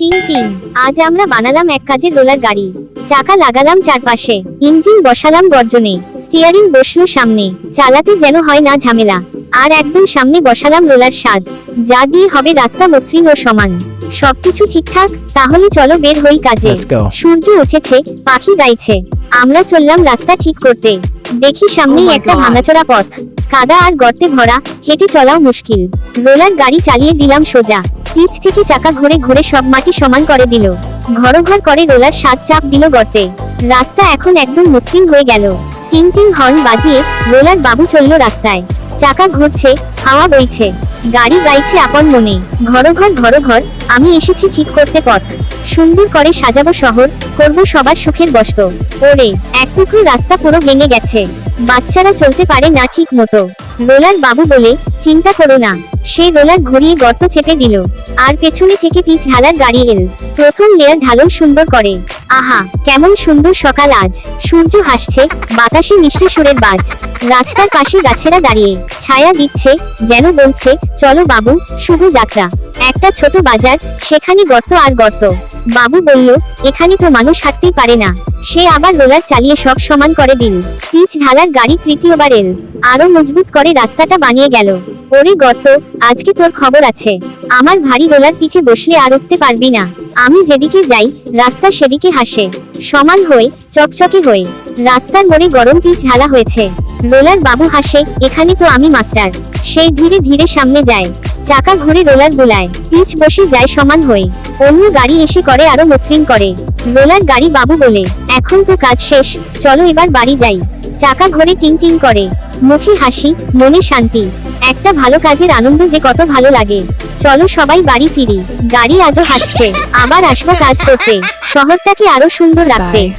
টিং টিং। আজ আমরা বানালাম এক কাজের রোলার গাড়ি। চাকা লাগালাম চারপাশে। ইঞ্জিন বসালাম গর্জনে। স্টিয়ারিং বসল সামনে। চালাতে যেন হয় না ঝামেলা। আর একদম সামনে বসালাম রোলার স্বাদ। যা দিয়ে হবে রাস্তা মসৃণ ও সমান। সবকিছু ঠিকঠাক? তাহলে চলো বের হই কাজে। সূর্য উঠেছে পাখি গাইছে। আমরা চললাম রাস্তা ঠিক করতে। দেখি সামনেই Oh একটা. ভাঙাচোরা পথ। কাদা আর গর্তে ভরা হেঁটে চলাও মুশকিল। রোলার গাড়ি চালিয়ে দিলাম সোজা। পিচ থেকে চাকা ঘুরে ঘুরে সব মাটি সমান করে দিল। ঘরঘর করে রোলার সাত চাপ দিল গর্তে। রাস্তা এখন একদম মসৃণ হয়ে গেল। তিন তিন হর্ন বাজিয়ে রোলার বাবু চলল রাস্তায়। চাকা ঘুরছে, হাওয়া বইছে। গাড়ি গাইছে আপন মনে। ঘরঘর ঘরঘর, আমি এসেছি ঠিক করতে পথ। সুন্দর করে সাজাবো শহর, করব সবার সুখের বস্ত ওরে, এক টুকরো রাস্তা পুরো ভেঙে গেছে। বাচ্চারা চলতে পারে না ঠিক মতো। রোলার বাবু বলে চিন্তা করো না। সে রোলার ঘুরিয়ে গর্ত চেপে দিল। আর পেছনে থেকে পিচ ঢালার গাড়ি এল। প্রথম লেয়ার ঢালন সুন্দর করে। আহা, কেমন সুন্দর সকাল আজ। সূর্য হাসছে, বাতাসে মিষ্টি সুরের বাজ। রাস্তার পাশে গাছেরা দাঁড়িয়ে ছায়া দিচ্ছে, যেন বলছে, চলো বাবু, শুভ যাত্রা। একটা ছোট বাজার, সেখানে গর্ত আর গর্ত। বাবু বলল, এখানে তো মানুষ হাঁটতেই পারে না। সে আবার রোলার চালিয়ে সব সমান করে দিল। পিচ ঢালার গাড়ি তৃতীয়বার এল। আরও মজবুত করে রাস্তাটা বানিয়ে গেল। ওরে গর্ত আজকে তোর খবর আছে। আমার ভারী রোলার পিঠে বসলে আর উঠতে পারবি না। আমি যেদিকে যাই, রাস্তা সেদিকে হাসে। সমান হয়ে, চকচকে হয়ে। রাস্তার মোড়ে গরম পিচ ঝালা হয়েছে। রোলার বাবু হাসে, এখানে তো আমি মাস্টার। সেই ধীরে ধীরে সামনে যায়। চাকা ঘুরে রোলার বোলায় পিচ বসে যায় সমান হয়ে। অন্য গাড়ি এসে করে, আরও মসৃণ করে। রোলার গাড়ি বাবু বলে, এখন তো কাজ শেষ, চলো এবার বাড়ি যাই। চাকা ঘরে টিং টিং করে। মুখে হাসি, মনে শান্তি। একটা ভালো কাজের আনন্দ যে কত ভালো লাগে। চলো সবাই বাড়ি ফিরি। গাড়ি আজও হাসছে। আবার আসব কাজ করতে। শহরটাকে আরও সুন্দর রাখতে।